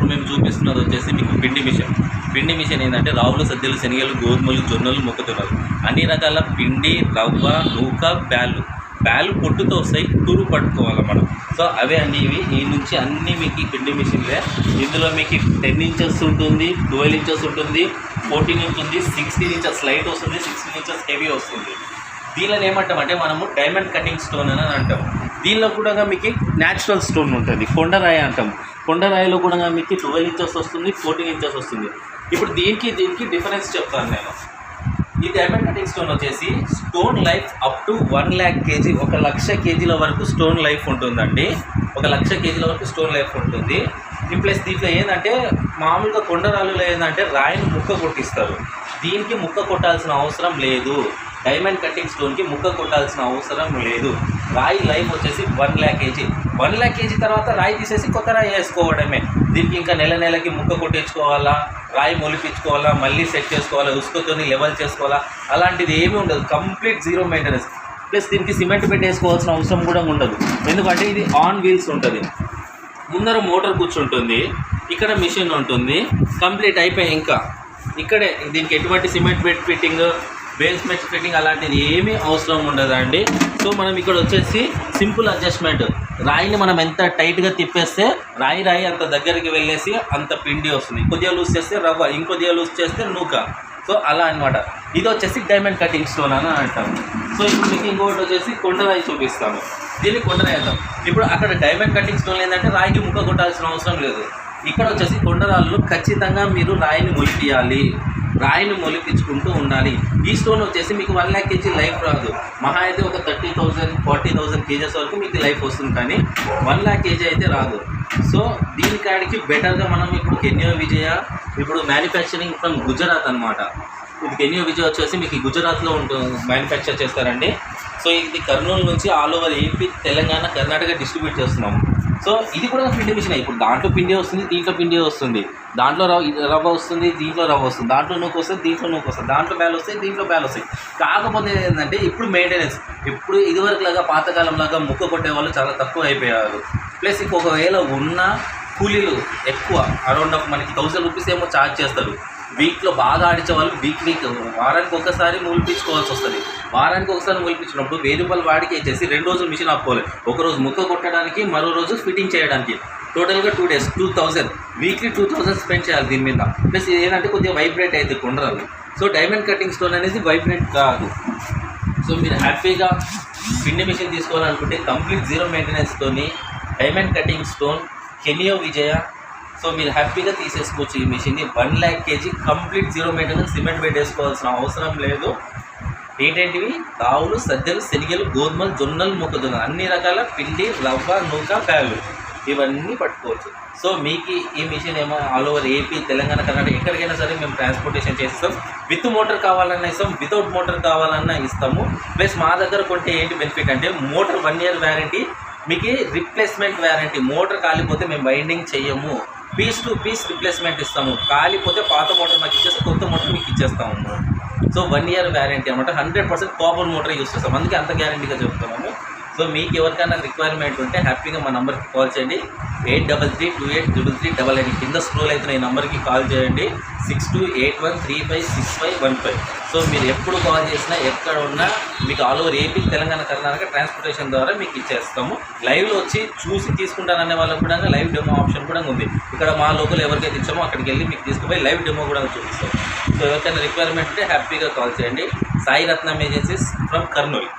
ఇప్పుడు మేము చూపిస్తున్నది వచ్చేసి మీకు పిండి మిషన్. పిండి మిషన్ ఏంటంటే రావులు సద్యలు శనగలు గోధుమలు జొన్నలు మొక్కుతున్నారు అన్ని రకాల పిండి రవ్వ నూక బ్యాళ్ళు. బ్యాలు పొట్టుతో వస్తాయి తూరు పట్టుకోవాలి మనం. సో అవే అన్ని ఇవి ఈ నుంచి అన్నీ మీకు పిండి మిషన్లే. ఇందులో మీకు టెన్ ఇంచెస్ ఉంటుంది ట్వెల్వ్ ఇంచెస్ ఉంటుంది ఫోర్టీన్ ఉంటుంది సిక్స్టీన్ ఇంచెస్ లైట్ వస్తుంది సిక్స్టీన్ ఇంచెస్ హెవీ వస్తుంది. దీనిలో ఏమంటామంటే మనము డైమండ్ కటింగ్ స్టోన్ అని అంటాము దీనిలో కూడా మీకు న్యాచురల్ స్టోన్ ఉంటుంది. కొండరాయి అంటాం. కొండరాయిలో కూడా మీకు ట్వెల్వ్ ఇంచెస్ వస్తుంది ఫోర్టీన్ ఇంచెస్ వస్తుంది. ఇప్పుడు దీనికి దీనికి డిఫరెన్స్ చెప్తాను నేను. ఈ డైమండ్ కటింగ్ స్టోన్ వచ్చేసి stone life up to one lakh KG ఒక లక్ష కేజీల వరకు స్టోన్ లైఫ్ ఉంటుందండి. ఒక లక్ష కేజీల వరకు స్టోన్ లైఫ్ ఉంటుంది. ఇన్ ప్లస్ దీంట్లో ఏంటంటే మామూలుగా కొండరాళ్ళలో ఏంటంటే రాయిని ముక్క కొట్టిస్తారు. దీనికి ముక్క కొట్టాల్సిన అవసరం లేదు. డైమండ్ కటింగ్ స్టోన్కి ముక్క కొట్టాల్సిన అవసరం లేదు. రాయి లైఫ్ వచ్చేసి one lakh KG one lakh KG తర్వాత రాయి తీసేసి కొత్త రాయి వేసుకోవడమే. దీనికి ఇంకా నెల నెలకి ముక్క కొట్టించుకోవాలా రాయి మొలిపించుకోవాలా మళ్ళీ సెట్ చేసుకోవాలా ఉసుకతోని లెవెల్ చేసుకోవాలా అలాంటిది ఏమీ ఉండదు. కంప్లీట్ జీరో మెయింటెనెన్స్ ప్లస్ దీనికి సిమెంట్ బెడ్ వేసుకోవాల్సిన అవసరం కూడా ఉండదు. ఎందుకంటే ఇది ఆన్ వీల్స్ ఉంటుంది. ముందర మోటార్ కూర్చుంటుంది ఇక్కడ మిషన్ ఉంటుంది కంప్లీట్ అయిపోయి ఇంకా. ఇక్కడే దీనికి ఎటువంటి cement bed fitting basement fitting అలాంటిది ఏమీ అవసరం ఉండదండి. సో మనం ఇక్కడ వచ్చేసి సింపుల్ అడ్జస్ట్మెంట్. రాయిని మనం ఎంత టైట్గా తిప్పేస్తే రాయి రాయి అంత దగ్గరికి వెళ్ళేసి అంత పిండి వస్తుంది. కొద్దిగా లూజ్ చేస్తే రవ్వ ఇంకొద్దిగా లూజ్ చేస్తే నూక. సో అలా అన్నమాట. ఇది వచ్చేసి డైమండ్ కటింగ్ స్టోన్ అని అంటాం సో ఇప్పుడు మీకు ఇంకొకటి వచ్చేసి కొండరాయి చూపిస్తాము దీన్ని కొండరాయి అంటాం. ఇప్పుడు అక్కడ డైమండ్ కటింగ్ స్టోన్ ఏంటంటే రాయికి ముక్క కొట్టాల్సిన అవసరం లేదు. ఇక్కడ వచ్చేసి కొండరాళ్ళు ఖచ్చితంగా మీరు రాయిని మొలిపియాలి రాయిని మొలిపించుకుంటూ ఉండాలి. ఈ స్టోన్ వచ్చేసి మీకు వన్ ల్యాక్ కేజీ లైఫ్ రాదు. మహా అయితే ఒక thirty thousand forty thousand KGs వరకు మీకు లైఫ్ వస్తుంది కానీ వన్ ల్యాక్ కేజీ అయితే రాదు. సో దీనికాడికి బెటర్గా మనం ఇప్పుడు కెన్యో విజయ ఇప్పుడు మ్యానుఫ్యాక్చరింగ్ ఫ్రమ్ గుజరాత్ అనమాట ఇది కెన్యో విజయ వచ్చేసి మీకు గుజరాత్లో ఉంటుంది మ్యానుఫ్యాక్చర్ చేస్తారండి. సో ఇది కర్నూలు నుంచి all over AP Telangana Karnataka distribute చేస్తున్నాం. సో ఇది కూడా పిండి మిషన్. ఇప్పుడు దాంట్లో పిండి వస్తుంది దీంట్లో పిండి వస్తుంది. దాంట్లో రవ్వ రవ్వ వస్తుంది దీంట్లో రవ్వ వస్తుంది. దాంట్లో నూకు వస్తుంది దీంట్లో నూకు వస్తుంది. దాంట్లో బ్యాల్ వస్తాయి దీంట్లో బ్యాల్ వస్తాయి కాకపోతే ఏంటంటే ఇప్పుడు మెయింటెనెన్స్ ఇప్పుడు ఇదివరకు లాగా ముక్క కొట్టే వాళ్ళు చాలా తక్కువ అయిపోయారు ప్లస్ ఇంకొకవేళ ఉన్న కూలీలు ఎక్కువ అరౌండ్ ఆఫ్ మనకి థౌసండ్ రూపీస్ ఏమో ఛార్జ్ చేస్తారు. వీక్లో బాగా ఆడించే వాళ్ళు వీక్ వీక్ వారానికి ఒకసారి మూలిపించుకోవాల్సి వస్తుంది. వారానికి ఒకసారి మూలిపించినప్పుడు వెయ్యి రూపాయలు వాడికి ఇచ్చేసి రెండు రోజులు మిషన్ ఆపుకోవాలి. ఒకరోజు ముక్క కొట్టడానికి మరో రోజు ఫిట్టింగ్ చేయడానికి. టోటల్గా two days two thousand weekly two thousand spend చేయాలి దీని మీద. ప్లస్ ఇది ఏంటంటే కొద్దిగా వైబ్రేట్ అయితే కొండరాలు సో డైమండ్ కటింగ్ స్టోన్ అనేది వైబ్రేట్ కాదు. సో మీరు హ్యాపీగా పిండి మిషన్ తీసుకోవాలనుకుంటే కంప్లీట్ జీరో మెయింటెనెన్స్తోని డైమండ్ కటింగ్ స్టోన్ కెనియో విజయ సో మీరు హ్యాపీగా తీసేసుకోవచ్చు ఈ మిషన్ని. One lakh KG complete zero maintenance cement పెట్టేసుకోవాల్సిన అవసరం లేదు. ఏంటంటివి? రావులు సజ్జలు శనిగలు గోధుమలు జొన్నలు మొక్కజొన్న అన్ని రకాల పిండి రవ్వ నూక ప్యాలు ఇవన్నీ పట్టుకోవచ్చు. సో మీకు ఈ మిషన్ ఏమో all over AP Telangana Karnataka ఎక్కడికైనా సరే మేము ట్రాన్స్పోర్టేషన్ చేస్తాం విత్ మోటార్ కావాలన్నా ఇస్తాం వితౌట్ మోటార్ కావాలన్నా ఇస్తాము. ప్లస్ మా దగ్గర కొంటే ఏంటి బెనిఫిట్ అంటే మోటార్ వన్ ఇయర్ వ్యారంటీ మీకు రిప్లేస్మెంట్ వ్యారంటీ మోటార్ కాలిపోతే మేము బైండింగ్ చెయ్యము. పీస్ టు పీస్ రిప్లేస్మెంట్ ఇస్తాము. కాలిపోతే పాత మోటార్ మాకు ఇచ్చేస్తే కొత్త మోటార్ మీకు ఇచ్చేస్తాము. సో వన్ ఇయర్ వ్యారంటీ అనమాట hundred percent copper motor use చేస్తాం. అందుకే అంత గ్యారంటీగా చెప్తున్నాము. సో మీకు ఎవరికైనా రిక్వైర్మెంట్ ఉంటే హ్యాపీగా మా నెంబర్కి కాల్ చేయండి. Eight double three two eight triple three double eight కింద స్క్రోల్ అవుతున్న ఈ నెంబర్కి కాల్ చేయండి. Six two eight one three five six five one five so మీరు ఎప్పుడు కాల్ చేసినా ఎక్కడ ఉన్నా మీకు all over AP Telangana Karnataka transportation ద్వారా మీకు ఇచ్చేస్తాము. లైవ్లో వచ్చి చూసి తీసుకుంటాననే వాళ్ళకి కూడా లైవ్ డెమో ఆప్షన్ కూడా ఉంది. ఇక్కడ మా లోకల్ ఎవరికైతే ఇచ్చామో అక్కడికి వెళ్ళి మీకు తీసుకుపోయి లైవ్ డెమో కూడా చూపిస్తాం సో ఎవరికైనా రిక్వైర్మెంట్ ఉంటే హ్యాపీగా కాల్ చేయండి. Sai Ratnam agencies from Kurnool